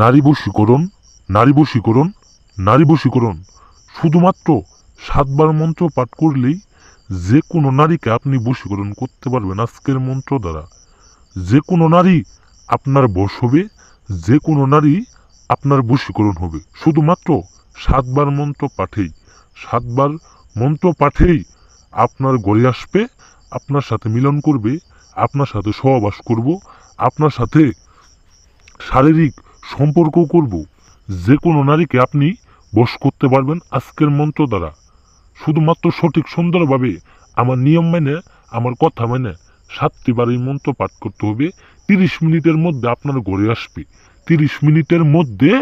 নারী বশীকরণ নারী বশীকরণ নারী বশীকরণ। শুধুমাত্র সাতবার মন্ত্র পাঠ করলেই যে কোনো নারীকে আপনি বশীকরণ করতে পারবেন আজকের মন্ত্র দ্বারা। যে কোনো নারী আপনার বশ হবে, যে কোনো নারী আপনার বশীকরণ হবে। শুধুমাত্র সাতবার মন্ত্র পাঠেই, সাতবার মন্ত্র পাঠেই আপনার গড়ে আসবে, আপনার সাথে মিলন করবে, আপনার সাথে সহবাস করব, আপনার সাথে শারীরিক সম্পর্ক করব। যে কোনো নারীকে আপনি বশ করতে পারবেন আজকের মন্ত্র দ্বারা। শুধুমাত্র সঠিক সুন্দরভাবে আমার নিয়ম মেনে, আমার কথা মেনে সাতটি বার এই মন্ত্র পাঠ করতে হবে। তিরিশ মিনিটের মধ্যে আপনার ঘরে আসবে। তিরিশ মিনিটের মধ্যে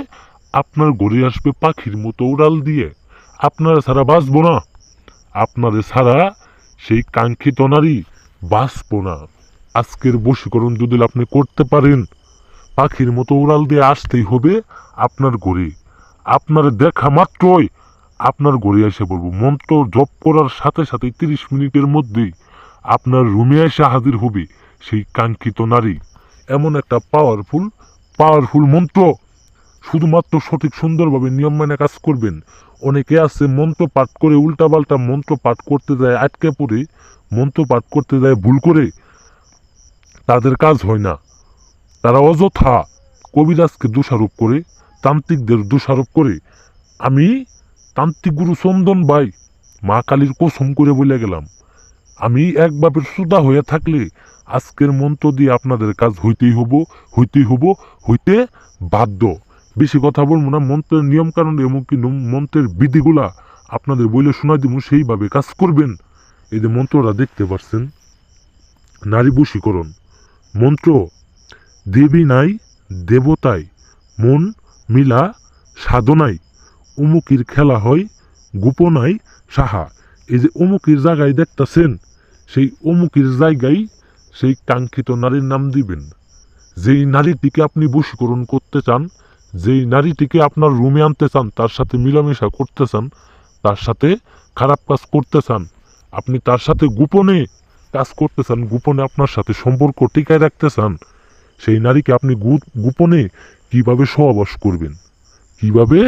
আপনার ঘরে আসবে পাখির মতো উড়াল দিয়ে। আপনারা ছাড়া বাঁচবো না। আপনারে ছাড়া সেই কাঙ্ক্ষিত নারী বাঁচব না। আজকের বশীকরণ যদি আপনি করতে পারেন পাখির মতো উড়াল দিয়ে আসতেই হবে আপনার ঘরে। আপনার দেখা মাত্রই আপনার ঘরে এসে পড়ব মন্ত্র জপ করার সাথে সাথে তিরিশ মিনিটের মধ্যেই আপনার রুমে এসে হাজির হবে সেই কাঙ্ক্ষিত নারী। এমন একটা পাওয়ারফুল পাওয়ারফুল মন্ত্র। শুধুমাত্র সঠিক সুন্দরভাবে নিয়ম মেনে কাজ করবেন। অনেকে আছে মন্ত্র পাঠ করে উল্টাপাল্টা মন্ত্র পাঠ করতে যায়, আটকে পড়ে মন্ত্র পাঠ করতে যায়, ভুল করে। তাদের কাজ হয় না। তারা অযথা কবিরাজকে দোষারোপ করে, তান্ত্রিকদের দোষারোপ করে। আমি তান্ত্রিক গুরু চন্দন ভাই মা কালীর কসম করে বলে গেলাম। আমি এক বাপের সুদা হয়ে থাকলে আজকের মন্ত্র দিয়ে আপনাদের কাজ হইতেই হব হইতেই হব, হইতে বাধ্য। বেশি কথা বলব না, মন্ত্রের নিয়ম কারণ এমনকি মন্ত্রের বিধিগুলা আপনাদের বইলে শোনা দিব সেইভাবে কাজ করবেন। এই যে মন্ত্রটা দেখতে পাচ্ছেন নারী বশীকরণ। মন্ত্র দেবী নাই, দেবতাই। মন মিলা সাধনাই। উমুকির খেলা হয়, গোপনাই সাহা। এই যে অমুকের জায়গায় দেখতেছেন, সেই অমুকের জায়গায় সেই কাঙ্ক্ষিত নারীর নাম দিবেন। যেই নারীটিকে আপনি বশীকরণ করতে চান, যেই নারীটিকে আপনার রুমে আনতে চান, তার সাথে মিলামেশা করতে চান, তার সাথে খারাপ কাজ করতে চান, আপনি তার সাথে গোপনে কাজ করতে চান, গোপনে আপনার সাথে সম্পর্ক টিকায় রাখতে চান সেই নারীকে আপনি গোপনে কীভাবে সহবাস করবেন? কীভাবে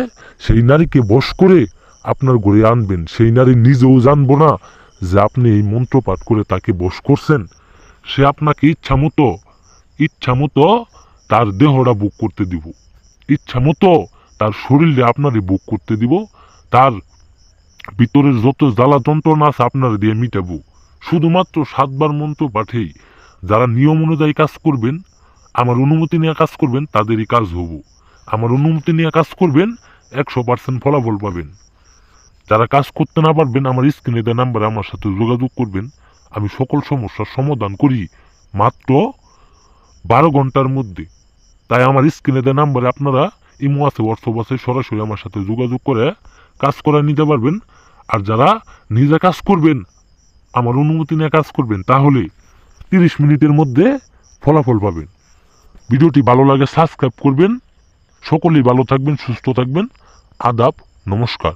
সেই নারীকে বশ করে আপনার ঘরে আনবেন? সেই নারী নিজেও জানব না যে আপনি এই মন্ত্র পাঠ করে তাকে বশ করছেন। সে আপনাকে ইচ্ছা মতো ইচ্ছা মতো তার দেহটা বুক করতে দিব। ইচ্ছা মতো তার শরীরে আপনারে বুক করতে দিব। তার ভিতরের যত জ্বালা যন্ত্রণা আছে আপনার দিয়ে মিটাবো। শুধুমাত্র সাতবার মন্ত্র পাঠেই যারা নিয়ম অনুযায়ী কাজ করবেন আমার অনুমতি নিয়ে কাজ করবেন, তাদেরই কাজ হব। আমার অনুমতি নিয়ে কাজ করবেন, একশো পার্সেন্ট ফলাফল পাবেন। যারা কাজ করতে না পারবেন, আমার স্ক্রিনে দেওয়া নাম্বারে আমার সাথে যোগাযোগ করবেন। আমি সকল সমস্যার সমাধান করি মাত্র বারো ঘণ্টার মধ্যে। তাই আমার স্ক্রিনে দেওয়া নাম্বারে আপনারা ইমো আছে, হোয়াটসঅ্যাপ আছে, সরাসরি আমার সাথে যোগাযোগ করে কাজ করা নিতে পারবেন। আর যারা নিজে কাজ করবেন, আমার অনুমতি নিয়ে কাজ করবেন, তাহলে তিরিশ মিনিটের মধ্যে ফলাফল পাবেন। ভিডিওটি ভালো লাগে সাবস্ক্রাইব করবেন। সকলেই ভালো থাকবেন সুস্থ থাকবেন। আদাব নমস্কার।